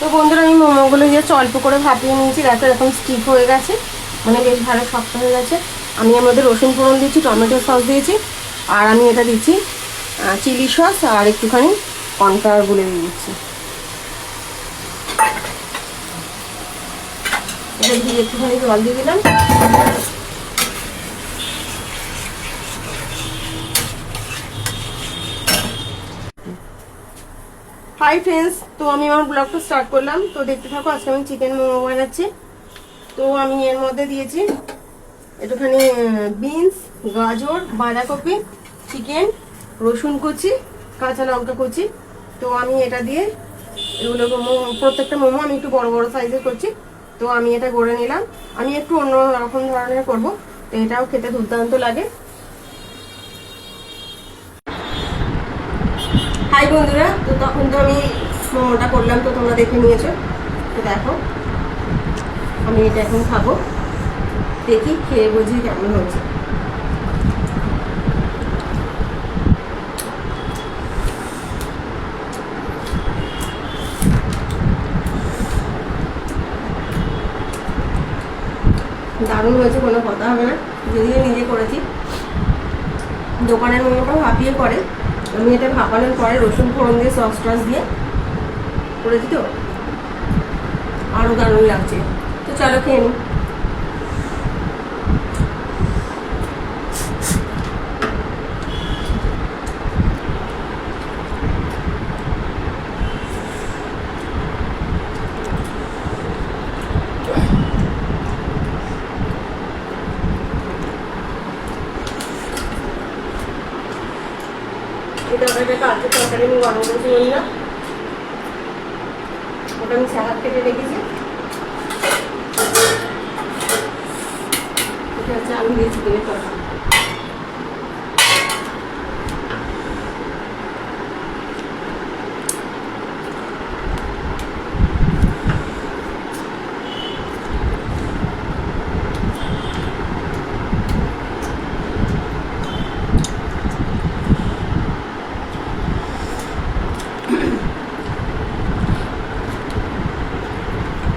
তো বন্ধুরা, আমি মোমোগুলো জাস্ট অল্প করে ভাপিয়ে নিয়েছি। দেখো, এরকম স্টিক হয়ে গেছে। মানে বেশ ভালো শক্ত হয়ে গেছে। আমি মধ্যে রসুন ফোড়ন দিয়েছি, টমেটো সস দিয়েছি, আর আমি এটা দিচ্ছি চিলি সস, আর একটুখানি কর্নফ্লাওয়ার গুলে দিয়ে দিচ্ছি। এটা দিয়ে একটুখানি জল দিয়ে দিলাম। হাই ফ্রেন্ডস তো আমি আমার ব্লগটা স্টার্ট করলাম। তো দেখতে থাকো, আজকে আমি চিকেন মোমো বানাচ্ছি। তো আমি এর মধ্যে দিয়েছি একটুখানি বিনস গাজর, বাঁধাকপি চিকেন রসুন কুচি, কাঁচা লঙ্কা কুচি। তো আমি এটা দিয়ে এগুলো প্রত্যেকটা মোমো আমি একটু বড় বড় সাইজের করছি। তো আমি এটা করে নিলাম। আমি একটু অন্য রকম ধরনের করব। তো এটাও খেতে দুর্দান্ত লাগে। হাই বন্ধুরা, তো তখন তো আমি মোমোটা করলাম, তো তোমরা দেখে নিয়েছো। তো দেখো, আমি এটা এখন খাব। দেখি খেয়ে বুঝি কেমন হয়েছে। দারুণ হয়েছে, কোনো কথা হবে না। যদিও নিজে করেছি। দোকানের মোমোটা ভাপিয়ে করে আমি এটা ভাপানোর পরে রসুন ফোড়ন দিয়ে সস টস দিয়ে করেছি তো। আরও দারুণ লাগছে। তো চলো খেয়ে নিই। এই তরকারিটা কালকে তরকারি আমি গরম করেছি না ওটা আমি স্যালাড কেটে রেখেছি। এটা হচ্ছে আলু দিয়ে চিকেনের তরকারি।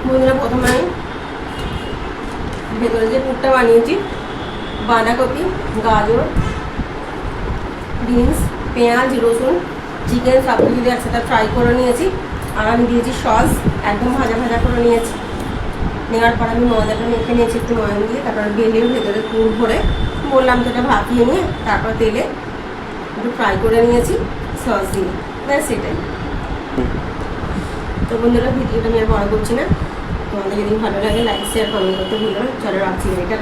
বন্ধুরা, প্রথমে আমি ভেতরে যে পুরটা বানিয়েছি, বাঁধাকপি, গাজর, বিনস, পেঁয়াজ, রসুন, চিকেন সব কিছু একসাথে ফ্রাই করে নিয়েছি। আর আমি দিয়েছি সস, একদম ভাজা ভাজা করে নিয়েছি। নেওয়ার পর আমি ময়দাটা মেখে নিয়েছি একটু ময়ন দিয়ে, তারপর বেলের ভেতরে পুর ভরে বললাম তো ভাপিয়ে নিয়ে তারপর তেলে একটু ফ্রাই করে নিয়েছি সস দিয়ে। ব্যাস সেটাই তো বন্ধুরা, ভিডিওটা আমি আর বড় করছি না। তোমাদের যদি ভালো লাগে লাইক শেয়ার কমেন্ট করতে ভুলো চলো রাখছি এটা